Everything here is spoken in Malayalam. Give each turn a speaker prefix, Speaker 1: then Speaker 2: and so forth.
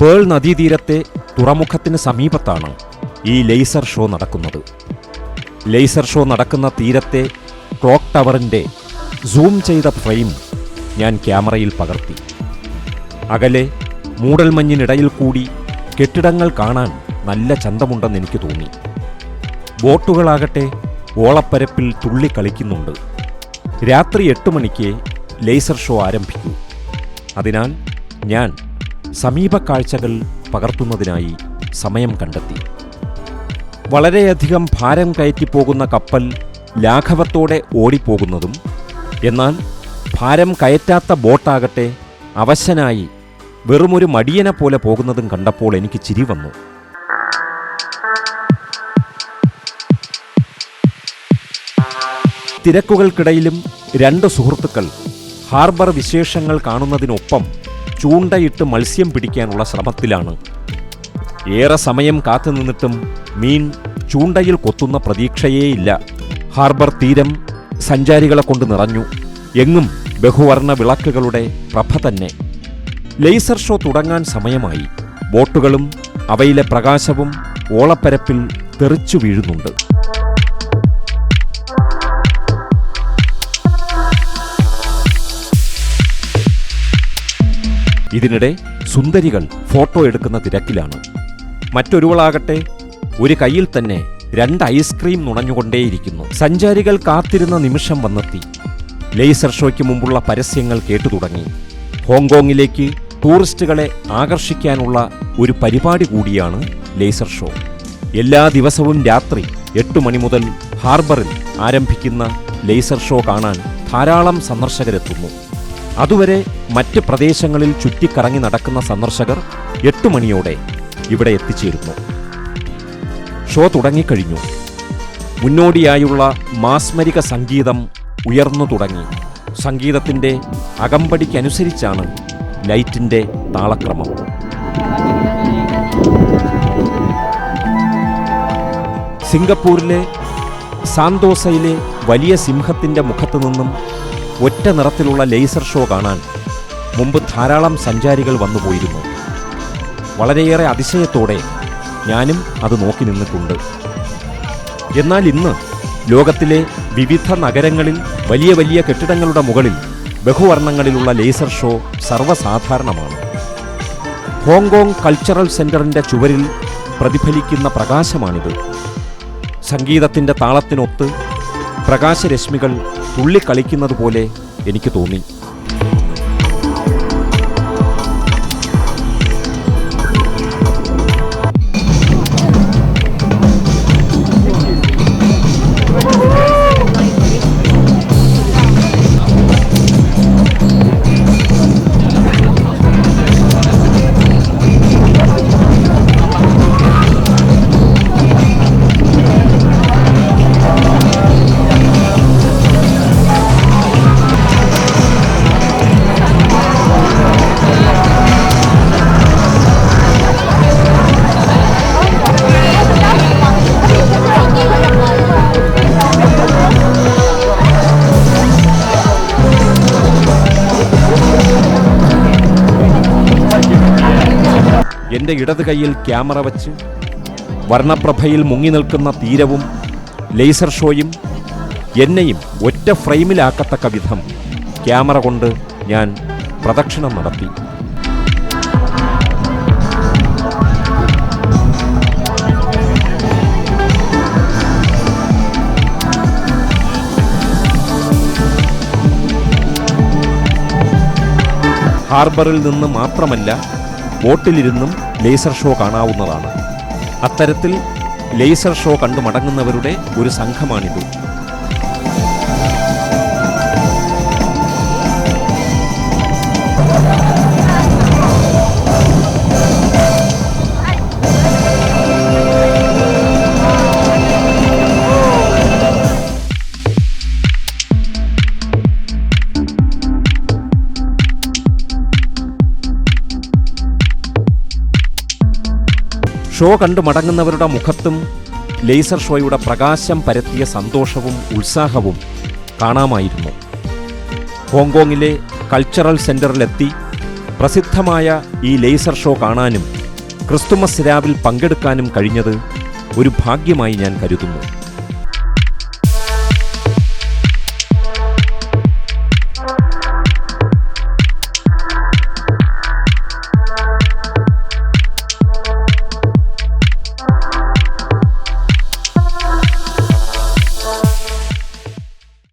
Speaker 1: പേൾ നദീതീരത്തെ തുറമുഖത്തിന് സമീപത്താണ് ഈ ലേസർ ഷോ നടക്കുന്നത്. ലേസർ ഷോ നടക്കുന്ന തീരത്തെ ക്ലോക്ക് ടവറിന്റെ സൂം ചെയ്ത ഫ്രെയിം ഞാൻ ക്യാമറയിൽ പകർത്തി. അകലെ മൂടൽമഞ്ഞിനിടയിൽ കൂടി കെട്ടിടങ്ങൾ കാണാൻ നല്ല ചന്തമുണ്ടെന്ന് എനിക്ക് തോന്നി. ബോട്ടുകളാകട്ടെ ഓളപ്പരപ്പിൽ തുള്ളിക്കളിക്കുന്നുണ്ട്. രാത്രി എട്ട് മണിക്ക് ലേസർ ഷോ ആരംഭിക്കൂ. അതിനാൽ ഞാൻ സമീപ കാഴ്ചകൾ പകർത്തുന്നതിനായി സമയം കണ്ടെത്തി. വളരെയധികം ഭാരം കയറ്റിപ്പോകുന്ന കപ്പൽ ലാഘവത്തോടെ ഓടിപ്പോകുന്നതും എന്നാൽ ഭാരം കയറ്റാത്ത ബോട്ടാകട്ടെ അവശനായി വെറുമൊരു മടിയനെ പോലെ പോകുന്നതും കണ്ടപ്പോൾ എനിക്ക് ചിരി വന്നു. തിരക്കുകൾക്കിടയിലും രണ്ട് സുഹൃത്തുക്കൾ ഹാർബർ വിശേഷങ്ങൾ കാണുന്നതിനൊപ്പം ചൂണ്ടയിട്ട് മത്സ്യം പിടിക്കാനുള്ള ശ്രമത്തിലാണ്. ഏറെ സമയം കാത്തുനിന്നിട്ടും മീൻ ചൂണ്ടയിൽ കൊത്തുന്ന പ്രതീക്ഷയേയില്ല. ഹാർബർ തീരം സഞ്ചാരികളെ കൊണ്ട് നിറഞ്ഞു. എങ്ങും ബഹുവർണ വിളക്കുകളുടെ പ്രഭ തന്നെ. ലേസർ ഷോ തുടങ്ങാൻ സമയമായി. ബോട്ടുകളും അവയിലെ പ്രകാശവും ഓളപ്പരപ്പിൽ തെറിച്ചു വീഴുന്നുണ്ട്. ഇതിനിടെ സുന്ദരികൾ ഫോട്ടോ എടുക്കുന്ന തിരക്കിലാണ്. മറ്റൊരുവളാകട്ടെ ഒരു കയ്യിൽ തന്നെ രണ്ട് ഐസ്ക്രീം നുണഞ്ഞുകൊണ്ടേയിരിക്കുന്നു. സഞ്ചാരികൾ കാത്തിരുന്ന നിമിഷം വന്നെത്തി. ലേസർ ഷോയ്ക്ക് മുമ്പുള്ള പരസ്യങ്ങൾ കേട്ടു തുടങ്ങി. ഹോങ്കോങ്ങിലേക്ക് ടൂറിസ്റ്റുകളെ ആകർഷിക്കാനുള്ള ഒരു പരിപാടി കൂടിയാണ് ലേസർ ഷോ എല്ലാ ദിവസവും രാത്രി എട്ട് മണി മുതൽ ഹാർബറിൽ ആരംഭിക്കുന്ന ലേസർ ഷോ കാണാൻ ധാരാളം സന്ദർശകരെത്തുന്നു. അതുവരെ മറ്റ് പ്രദേശങ്ങളിൽ ചുറ്റിക്കറങ്ങി നടക്കുന്ന സന്ദർശകർ എട്ട് മണിയോടെ ഇവിടെ എത്തിച്ചേരുന്നു. ഷോ തുടങ്ങിക്കഴിഞ്ഞു. മുന്നോടിയായുള്ള മാസ്മരിക സംഗീതം ഉയർന്നു തുടങ്ങി. സംഗീതത്തിന്റെ അകമ്പടിക്കനുസരിച്ചാണ് ലൈറ്റിന്റെ താളക്രമം. സിംഗപ്പൂരിലെ സാന്തോസയിലെ വലിയ സിംഹത്തിന്റെ മുഖത്തു നിന്നും ഒറ്റ നിറത്തിലുള്ള ലേസർ ഷോ കാണാൻ മുമ്പ് ധാരാളം സഞ്ചാരികൾ വന്നുപോയിരുന്നു വളരെയേറെ അതിശയത്തോടെ ഞാനും അത് നോക്കി നിന്നിട്ടുണ്ട്. എന്നാൽ ഇന്ന് ലോകത്തിലെ വിവിധ നഗരങ്ങളിൽ വലിയ വലിയ കെട്ടിടങ്ങളുടെ മുകളിൽ ബഹുവർണങ്ങളിലുള്ള ലേസർ ഷോ സർവസാധാരണമാണ്. ഹോങ്കോങ് കൾച്ചറൽ സെന്ററിന്റെ ചുവരിൽ പ്രതിഫലിക്കുന്ന പ്രകാശമാണിത്. സംഗീതത്തിന്റെ താളത്തിനൊത്ത് പ്രകാശരശ്മികൾ തുള്ളിക്കളിക്കുന്നത് പോലെ എനിക്ക് തോന്നി. എന്റെ ഇടത് കൈയിൽ ക്യാമറ വച്ച് വർണപ്രഭയിൽ മുങ്ങി നിൽക്കുന്ന തീരവും ലേസർ ഷോയും എന്നെയും ഒറ്റ ഫ്രെയിമിലാക്കത്തക്ക വിധം ക്യാമറ കൊണ്ട് ഞാൻ പ്രദക്ഷിണം നടത്തി. ഹാർബറിൽ നിന്ന് മാത്രമല്ല ബോട്ടിലിരുന്നും ലേസർ ഷോ കാണാവുന്നതാണ്. അത്തരത്തിൽ ലേസർ ഷോ കണ്ടു മടങ്ങുന്നവരുടെ ഒരു സംഘമാണിത്. ഷോ കണ്ടു മടങ്ങുന്നവരുടെ മുഖത്തും ലേസർ ഷോയുടെ പ്രകാശം പരത്തിയ സന്തോഷവും ഉത്സാഹവും കാണാമായിരുന്നു. ഹോങ്കോങ്ങിലെ കൾച്ചറൽ സെന്ററിലെത്തി പ്രസിദ്ധമായ ഈ ലേസർ ഷോ കാണാനും ക്രിസ്തുമസ് രാവിൽ പങ്കെടുക്കാനും കഴിഞ്ഞത് ഒരു ഭാഗ്യമായി ഞാൻ കരുതുന്നു.